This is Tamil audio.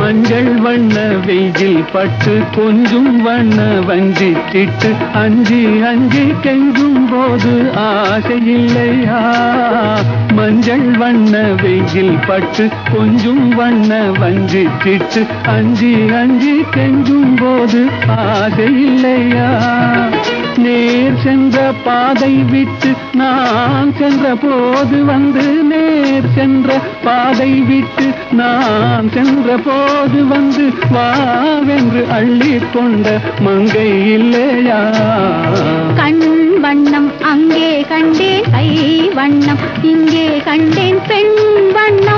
மஞ்சள் வண்ண வெயில் பட்டு கொஞ்சும் வண்ண வஞ்சி திட்டு அஞ்சி அஞ்சு கெஞ்சும் போது ஆசையில்லையா? மஞ்சள் வண்ண வெயில் பட்டு கொஞ்சும் வண்ண வஞ்சி திட்டு அஞ்சி அஞ்சு கெஞ்சும் போது ஆசையில்லையா? நேர் சென்ற பாதை விட்டு நான் சென்ற போது வந்து நேர் சென்ற பாதை விட்டு நான் சென்ற போது வந்து வாவென்று அள்ளி கொண்ட மங்கை இல்லையா? கண் வண்ணம் அங்கே கண்டேன் கை வண்ணம் இங்கே கண்டேன் பெண் வண்ணம்